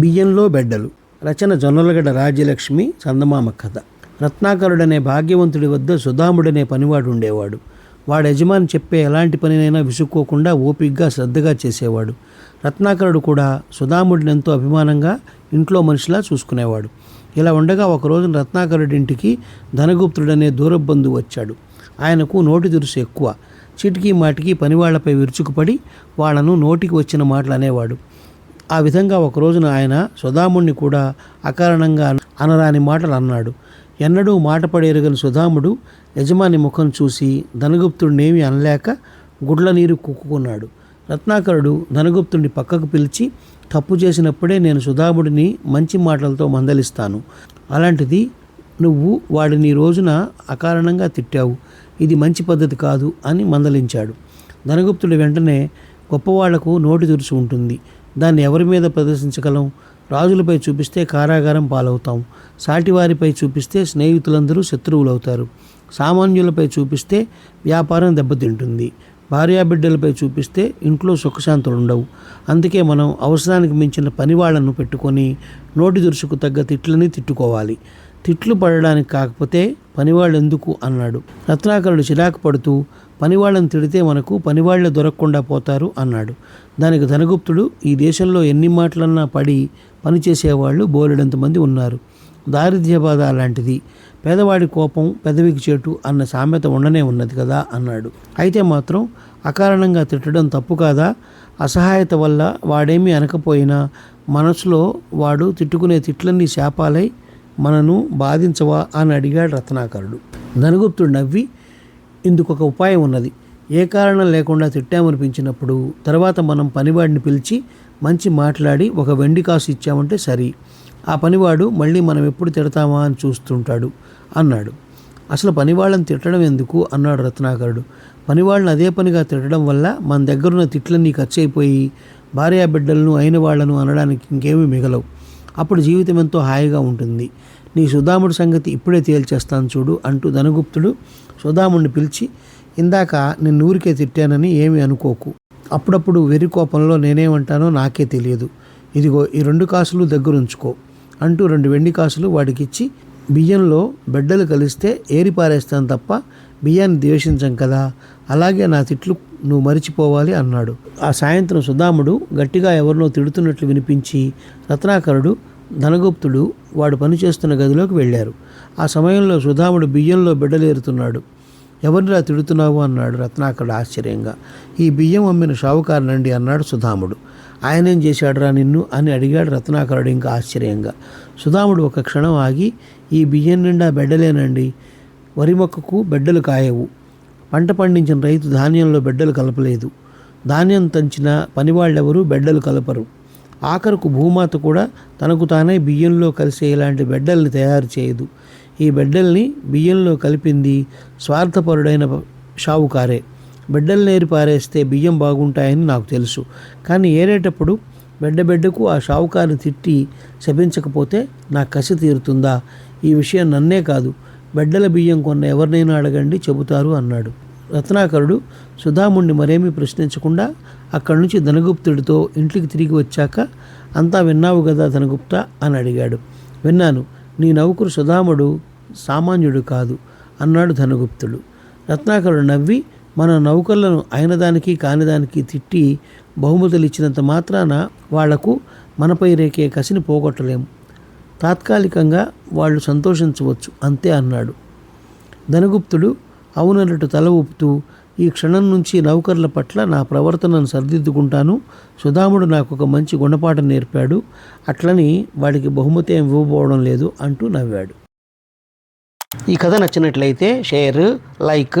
బియ్యంలో బెడ్డలు. రచన జొన్నలగడ రాజ్యలక్ష్మి చందమామ కథ. రత్నాకరుడనే భాగ్యవంతుడి వద్ద సుధాముడనే పనివాడు ఉండేవాడు. వాడు యజమాని చెప్పే ఎలాంటి పనినైనా విసుక్కోకుండా ఓపిగ్గా శ్రద్ధగా చేసేవాడు. రత్నాకరుడు కూడా సుధాముడిని ఎంతో అభిమానంగా ఇంట్లో మనిషిలా చూసుకునేవాడు. ఇలా ఉండగా ఒక రోజున ధనగుప్తుడనే దూరబంధువు వచ్చాడు. ఆయనకు నోటి దురుసు ఎక్కువ. చిటికీ మాటికి పనివాళ్ళపై విరుచుకుపడి వాళ్ళను నోటికి వచ్చిన మాటలు అనేవాడు. ఆ విధంగా ఒక రోజున ఆయన సుధాముణ్ణి కూడా అకారణంగా అనరాని మాటలు అన్నాడు. ఎన్నడూ మాట పడేరుగని సుధాముడు యజమాని ముఖం చూసి ధనగుప్తుడినేమీ అనలేక గుడ్ల నీరు కుక్కుకున్నాడు రత్నాకరుడు ధనగుప్తుడిని పక్కకు పిలిచి తప్పు చేసినప్పుడే నేను సుధాముడిని మంచి మాటలతో మందలిస్తాను. అలాంటిది నువ్వు వాడిని రోజున అకారణంగా తిట్టావు. ఇది మంచి పద్ధతి కాదు అని మందలించాడు. ధనగుప్తుడు వెంటనే గొప్పవాళ్ళకు నోటి దురుసు ఉంటుంది. దాన్ని ఎవరి మీద ప్రదర్శించగలం? రాజులపై చూపిస్తే కారాగారం పాలవుతాం. సాటివారిపై చూపిస్తే స్నేహితులందరూ శత్రువులవుతారు. సామాన్యులపై చూపిస్తే వ్యాపారం దెబ్బతింటుంది. భార్యాబిడ్డలపై చూపిస్తే ఇంట్లో సుఖశాంతులు ఉండవు అందుకే మనం అవసరానికి మించిన పనివాళ్ళను పెట్టుకొని నోటి దురుసుకు తగ్గ తిట్లని తిట్టుకోవాలి. తిట్లు పడడానికి కాకపోతే పనివాళ్ళు ఎందుకు అన్నాడు. రత్నాకరుడు చిరాకు పడుతూ పనివాళ్ళని తిడితే మనకు పనివాళ్ళే దొరకకుండా పోతారు అన్నాడు. దానికి ధనగుప్తుడు ఈ దేశంలో ఎన్ని మాటలన్నా పడి పనిచేసేవాళ్ళు బోలెడంతమంది ఉన్నారు. దారిద్ర్య బాధ అలాంటిది పేదవాడి కోపం పెదవికి చేటు అన్న సామెత ఉండనే ఉన్నది కదా అన్నాడు. అయితే మాత్రం అకారణంగా తిట్టడం తప్పు కాదా? అసహాయత వల్ల వాడేమీ అనకపోయినా మనసులో వాడు తిట్టుకునే తిట్లన్నీ శాపాలై మనను బాధించవా అని అడిగాడు రత్నాకరుడు. ధనగుప్తుడు నవ్వి ఇందుకు ఒక ఉపాయం ఉన్నది. ఏ కారణం లేకుండా తిట్టామనిపించినప్పుడు తర్వాత మనం పనివాడిని పిలిచి మంచి మాట్లాడి ఒక వెండి కాసు ఇచ్చామంటే సరి. ఆ పనివాడు మళ్ళీ మనం ఎప్పుడు తిడతామా అని చూస్తుంటాడు అన్నాడు. అసలు పనివాళ్ళని తిట్టడం ఎందుకు? అన్నాడు రత్నాకరుడు. పనివాళ్ళని అదే పనిగా తిట్టడం వల్ల మన దగ్గరున్న తిట్లన్నీ ఖర్చు అయిపోయి భార్యాబిడ్డలను అయిన వాళ్ళను అనడానికి ఇంకేమీ మిగలవు. అప్పుడు జీవితం ఎంతో హాయిగా ఉంటుంది. నీ సుధాముడి సంగతి ఇప్పుడే తేల్చేస్తాను చూడు అంటూ ధనగుప్తుడు సుధాముడిని పిలిచి ఇందాక నేను ఊరికే తిట్టానని ఏమీ అనుకోకు. అప్పుడప్పుడు వెర్రి కోపంలో నేనేమంటానో నాకే తెలియదు. ఇదిగో ఈ రెండు కాసులు దగ్గరుంచుకో అంటూ రెండు వెండి కాసులు వాడికిచ్చి బియ్యంలో బిడ్డలు కలిస్తే ఏరిపారేస్తాను తప్ప బియ్యాన్ని ద్వేషించం కదా. అలాగే నా తిట్లు నువ్వు మరిచిపోవాలి అన్నాడు. ఆ సాయంత్రం సుధాముడు గట్టిగా ఎవరినో తిడుతున్నట్లు వినిపించి రత్నాకరుడు ధనగుప్తుడు వాడు పనిచేస్తున్న గదిలోకి వెళ్ళారు. ఆ సమయంలో సుధాముడు బియ్యంలో బిడ్డలేరుతున్నాడు ఎవరిలా తిడుతున్నావు? అన్నాడు రత్నాకరుడు ఆశ్చర్యంగా. ఈ బియ్యం అమ్మిన షావుకారునండి అన్నాడు సుధాముడు. ఆయనేం చేశాడురా నిన్ను అని అడిగాడు రత్నాకరుడు ఇంకా ఆశ్చర్యంగా. సుధాముడు ఒక క్షణం ఆగి ఈ బియ్యం నిండా బిడ్డలేనండి వరి మొక్కకు బిడ్డలు కాయవు. పంట పండించిన రైతు ధాన్యంలో బిడ్డలు కలపలేదు. ధాన్యం తంచిన పనివాళ్ళెవరూ బిడ్డలు కలపరు. ఆఖరుకు భూమాత కూడా తనకు తానే బియ్యంలో కలిసే ఇలాంటి బిడ్డల్ని తయారు చేయదు. ఈ బిడ్డల్ని బియ్యంలో కలిపింది స్వార్థపరుడైన షావుకారే. బిడ్డలు నేరు పారేస్తే బియ్యం బాగుంటాయని నాకు తెలుసు. కానీ ఏరేటప్పుడు బిడ్డ బిడ్డకు ఆ షావుకారిని తిట్టి శపించకపోతే నా కసి తీరుతుందా? ఈ విషయం నన్నే కాదు బిడ్డల బియ్యం కొన్న ఎవరినైనా అడగండి చెబుతారు అన్నాడు. రత్నాకరుడు సుధాముణ్ణి మరేమీ ప్రశ్నించకుండా అక్కడి నుంచి ధనగుప్తుడితో ఇంటికి తిరిగి వచ్చాక అంతా విన్నావు కదా ధనగుప్త? అని అడిగాడు. విన్నాను. నీ నౌకరు సుధాముడు సామాన్యుడు కాదు అన్నాడు ధనగుప్తుడు. రత్నాకరుడు నవ్వి మన నౌకర్లను అయిన దానికి కానిదానికి తిట్టి బహుమతులు ఇచ్చినంత మాత్రాన వాళ్ళకు మనపై రేకే కసిని పోగొట్టలేము తాత్కాలికంగా వాళ్ళు సంతోషించవచ్చు అంతే అన్నాడు. ధనగుప్తుడు అవునన్నట్టు తల ఊపుతూ ఈ క్షణం నుంచి నౌకర్ల పట్ల నా ప్రవర్తనను సరిదిద్దుకుంటాను. సుధాముడు నాకు ఒక మంచి గుణపాఠం నేర్పాడు. అట్లని వాడికి బహుమతి ఏం ఇవ్వబోవడం లేదు అంటూ నవ్వాడు. ఈ కథ నచ్చినట్లయితే షేర్ లైక్